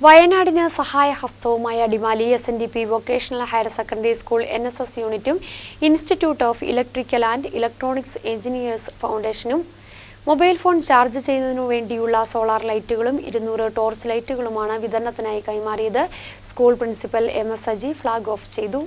വയനാടിന് സഹായഹസ്തവുമായ Adimali S N D P vocational higher secondary school N S S യൂണിറ്റും institute of electrical and electronics engineers ഫൗണ്ടേഷനും mobile phone charge ചെയ്യുന്നതിനു വേണ്ടിയുള്ള solar ലൈറ്റുകളും ഇരുന്നൂറ് torch ലൈറ്റുകളുമാണ് വിതരണത്തിനായി കൈമാറിയത്. School principal M S Aji flag off ചെയ്തു.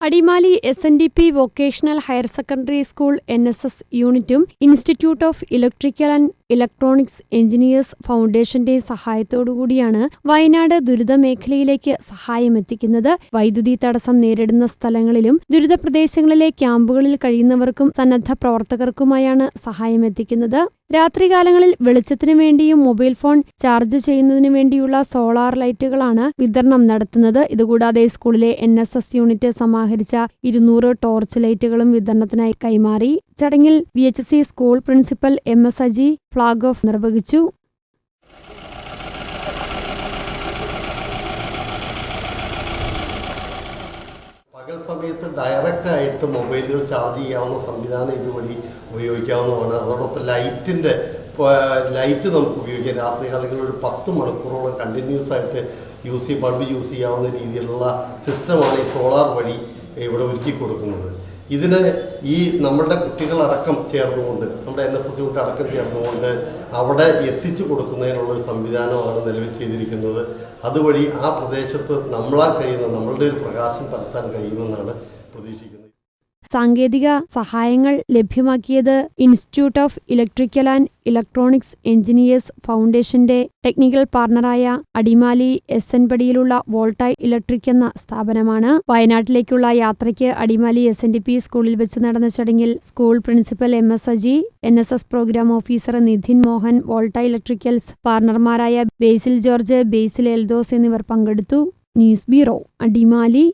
Adimali S N D P vocational higher secondary school N S S യൂണിറ്റും institute of electrical and electronics engineers ഫൗണ്ടേഷന്റെ സഹായത്തോടുകൂടിയാണ് വയനാട് ദുരിത മേഖലയിലേക്ക് സഹായം എത്തിക്കുന്നത്. വൈദ്യുതി തടസ്സം നേരിടുന്ന സ്ഥലങ്ങളിലും ദുരിത പ്രദേശങ്ങളിലെ ക്യാമ്പുകളിൽ കഴിയുന്നവർക്കും സന്നദ്ധ പ്രവർത്തകർക്കുമായാണ് സഹായം എത്തിക്കുന്നത്. രാത്രികാലങ്ങളിൽ വെളിച്ചത്തിനു വേണ്ടിയും മൊബൈൽ ഫോൺ ചാർജ് ചെയ്യുന്നതിനു വേണ്ടിയുള്ള സോളാർ ലൈറ്റുകളാണ് വിതരണം നടത്തുന്നത്. ഇതുകൂടാതെ സ്കൂളിലെ എൻ എസ് എസ് യൂണിറ്റ് സമാഹരിച്ച ഇരുന്നൂറ് ടോർച്ച് ലൈറ്റുകളും വിതരണത്തിനായി കൈമാറി. ചടങ്ങിൽ V H C school principal M S Aji flag off നിർവഹിച്ചു. പകൽ സമയത്ത് ഡയറക്റ്റ് ആയിട്ട് മൊബൈലുകൾ ചാർജ് ചെയ്യാവുന്ന സംവിധാനം ഇതുവഴി ഉപയോഗിക്കാവുന്നതാണ്. അതോടൊപ്പം ലൈറ്റിന്റെ ലൈറ്റ് നമുക്ക് ഉപയോഗിക്കാം. രാത്രി കാലങ്ങളിൽ ഒരു പത്ത് മണിക്കൂറോളം കണ്ടിന്യൂസ് ആയിട്ട് യൂസ് ചെയ്യും ബൾബ് യൂസ് ചെയ്യാവുന്ന രീതിയിലുള്ള സിസ്റ്റമാണ് ഈ സോളാർ വഴി ഇവിടെ ഒരുക്കി കൊടുക്കുന്നത്. ഇതിന് ഈ നമ്മളുടെ കുട്ടികളടക്കം ചേർന്നുകൊണ്ട് നമ്മുടെ എൻ എസ് എസ് യൂണിറ്റ് അടക്കം ചേർന്നുകൊണ്ട് അവിടെ എത്തിച്ചു കൊടുക്കുന്നതിനുള്ളൊരു സംവിധാനമാണ് നിലവിൽ ചെയ്തിരിക്കുന്നത്. അതുവഴി ആ പ്രദേശത്ത് നമ്മളാൽ കഴിയുന്ന നമ്മളുടെ ഒരു പ്രകാശം പരത്താൻ കഴിയുമെന്നാണ് പ്രതീക്ഷിക്കുന്നത്. സാങ്കേതിക സഹായങ്ങൾ ലഭ്യമാക്കിയത് institute of electrical and electronics engineers ഫൗണ്ടേഷന്റെ ടെക്നിക്കൽ പാർട്ണറായ അടിമാലി എസ് എൻ പടിയിലുള്ള വോൾട്ടൈ ഇലക്ട്രിക് എന്ന സ്ഥാപനമാണ്. വയനാട്ടിലേക്കുള്ള യാത്രയ്ക്ക് Adimali S N D P സ്കൂളിൽ വെച്ച് നടന്ന ചടങ്ങിൽ school principal M S Aji N S S programme officer Nidhin Mohan Voltai electricals പാർട്ണർമാരായ ബേസിൽ ജോർജ് ബേസിൽ എൽദോസ് എന്നിവർ പങ്കെടുത്തു. News bureau Adimali.